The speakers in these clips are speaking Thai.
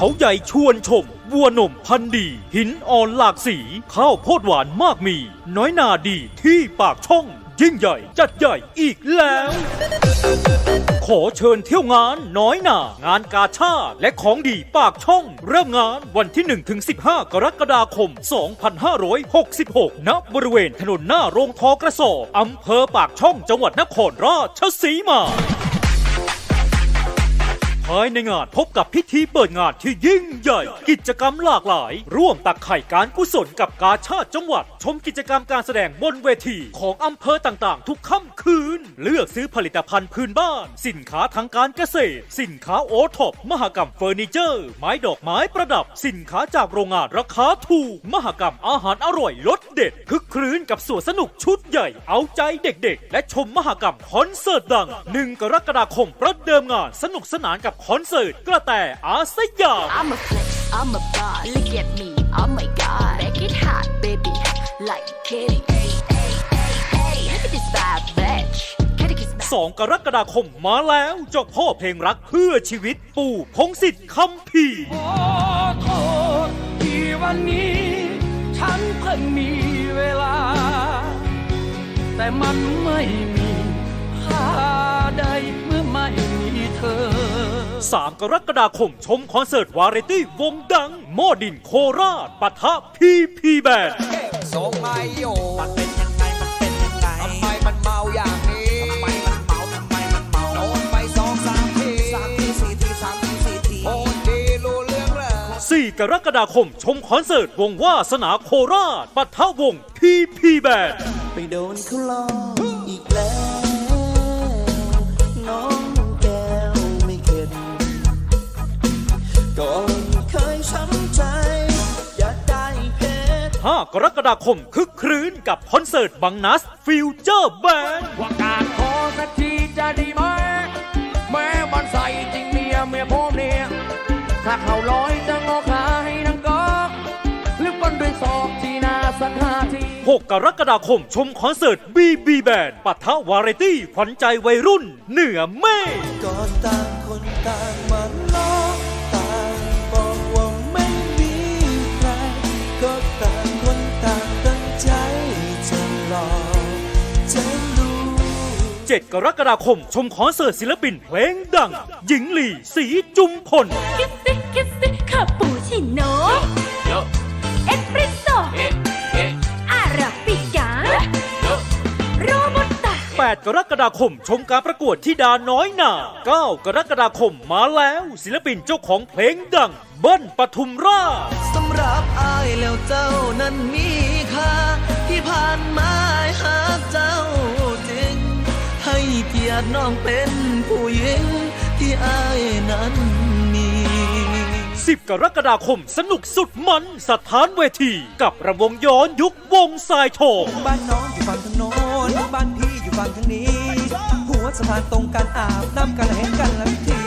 เขาใหญ่ชวนชม วัวนมพันดี หินอ่อนหลากสี ข้าวโพดหวานมากมี น้อยนาดีที่ปากช่อง ยิ่งใหญ่จัดใหญ่อีกแล้ว ขอเชิญเที่ยวงานน้อยหนางานกาชาติและของดีปากช่อง เริ่มงานวันที่1-15 กรกฎาคม 2566 ณ บริเวณถนนหน้าโรงทอกระสอบอำเภอปากช่องจังหวัดนครราชสีมา ภายในงานพบกับพิธีเปิดงานที่ยิ่งใหญ่ กิจกรรมหลากหลาย ร่วมตักไข่การกุศลกับกาชาติจังหวัด ชมกิจกรรมการแสดงบนเวที ของอำเภอต่างๆ ทุกค่ำคืน เลือกซื้อผลิตภัณฑ์พื้นบ้าน สินค้าทางการเกษตร สินค้าโอท็อปมหกรรมเฟอร์นิเจอร์ ไม้ดอกไม้ประดับ สินค้าจากโรงงานราคาถูก มหกรรมอาหารอร่อยรสเด็ดคึกครื้นกับสวนสนุกชุดใหญ่ เอาใจเด็กๆ และชมมหกรรมคอนเสิร์ตดัง 1 กรกฎาคมประเดิมงานสนุกสนานกับคอนเสิร์ตกระแตอาสยาม I'm a flex I'm a bar look at me oh my god make it hot baby like kitty hey hey hey hey look at this vibe bitch 2 กรกฎาคมมาแล้วเจ้าพ่อเพลงรักเพื่อชีวิตปู่พงศิษฐ์คำพีขอโทษที่วันนี้ ฉันเพิ่งมีเวลา แต่มันไม่มี 3 กรกฎาคมชมคอนเสิร์ตวาไรตี้วงดังโมอดินโคราชปะทะพีพีแบนส่งไม่อยู่มันเป็นยังไงมันเป็นยังไงทำไมมันเมาอย่างนี้ทำไมมันเมาทำไมมันเมาโดนไปสองสามทีสามทีสี่ทีสามทีสี่ทีโอนดีรู้เรื่องเลย4กรกฎาคมชมคอนเสิร์ตวงวาสนาโคราชปะทะวงพีพีแบนไปโดนเขาหลอก กรกฎาคมคึกครื้นกับคอนเสิร์ตบังนัสฟิวเจอร์แบนว่าการขอสักทีจะดีไหมแม้บันใส่จริงเมียเมียผมเนี่ยถ้าเขาลอยจะงอขาให้นังก็หรือปันด้วยศอกที่หน้าสักห้าที6กรกฎาคมชมคอนเสิร์ตบีบีแบนปะทะวาไรตี้ขวัญใจวัยรุ่น เหนือเมฆก็ต่างคนต่างมา 7 กรกฎาคม ชมคอนเสิร์ตศิลปินเพลงดัง หญิงลีสีจุมพล Kissy, kissy, cappuccino. Espresso. Arabica. Robusta. 8กรกฎาคม ชมการประกวดที่ดาน้อยหนา9 กรกฎาคมมาแล้ว ศิลปินเจ้าของเพลงดังเบิ้ลปทุมราช สำหรับอายแล้วเจ้านั้นมี ยรติน้องเป็นผู้หญิงที่อายนั้นมี10 กรกฎาคมสนุกสุดมันสถานเวที กับระวงย้อนยุควงสายทองบ้านน้องอยู่ฝั่งทางโน้นบ้านพี่อยู่ฝั่งทางนี้ หัวสะพานตรงกันอาบน้ำกันเห็นกันแล้วที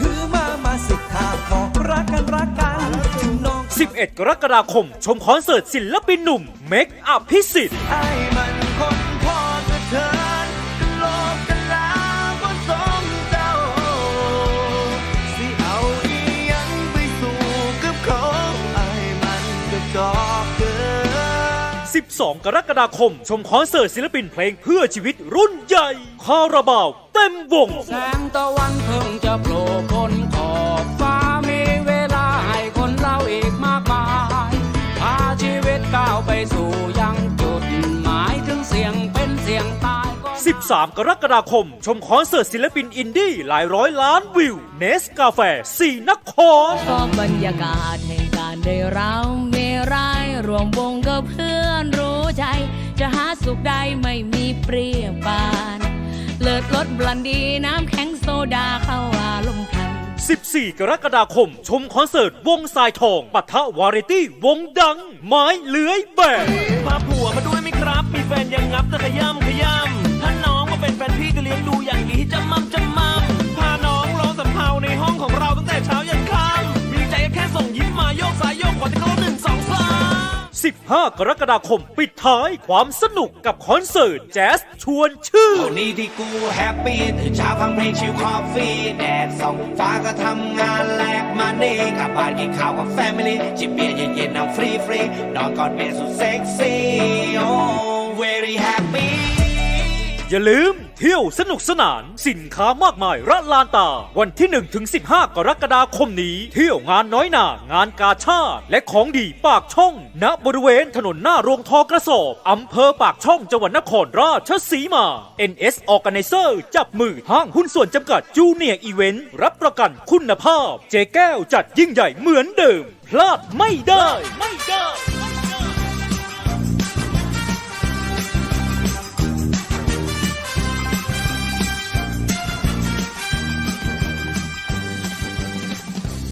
คือมามาสิทาบอกรักกันรักกันถึงน้อง11 กรกฎาคม ชมคอนเสิร์ตศิลปินหนุ่มเมคอัพพิสิทธิ์ 12 กรกฎาคม ชมคอนเสิร์ตศิลปินเพลงเพื่อชีวิตรุ่นใหญ่ คาราบาว เต็มวง แสงตะวันเพิ่งจะโผล่พ้นขอบฟ้ามีเวลาให้คนเราอีกมากมายพาชีวิตก้าวไปสู่ยังจุดหมายถึงเสียงเป็นเสียงตายก็ 13 กรกฎาคม ชมคอนเสิร์ตศิลปินอินดี้หลายร้อยล้านวิว เนสกาแฟสีนคร ก็บรรยากาศแห่งการได้เราเมรายรวมวงกับเพื่อนรู้ ใจ จะหาสุขได้ไม่มีเปรียบปาน เลิศรสบลันดีน้ำแข็งโซดาเข้าอารมณ์พัน 14 กรกฎาคม ชมคอนเสิร์ตวงสายทองปะทะวาไรตี้วงดัง ไม้เลื้อยแบกพาผัวมาด้วยไหมครับ มีแฟนยังงับจะขย้ำขย้ำถ้าน้องมาเป็นแฟนพี่ก็เลี้ยงดู 15กรกฎาคม ปิดท้ายความสนุกกับคอนเสิร์ตแจ๊สชวนชื่นวันนี้ที่กูแฮปปี้ตื่นเช้าฟังเพลงชิลคอฟฟี่แดดส่องฟ้าก็ทำงานแลกมันนี้กลับบ้านกินข้าวกับแฟมิลี่จิบเบียร์เย็นๆเอาฟรีฟรีๆนอนกอดเมียสุดเซ็กซี่โอ้ very happy อย่าลืม เที่ยวสนุกสนาน สินค้ามากมายระลานตา วันที่1ถึง15 กรกฎาคมนี้ เที่ยวงานน้อยหนางานกาชาติ และของดีปากช่อง ณบริเวณถนนหน้าโรงทอกระสอบอำเภอปากช่องจังหวัดนครราชสีมา NS Organizer จับมือห้างหุ้นส่วนจำกัดจูเนียร์อีเวนต์รับประกันคุณภาพ เจแก้วจัดยิ่งใหญ่เหมือนเดิม พลาดไม่ได้ไม่ได้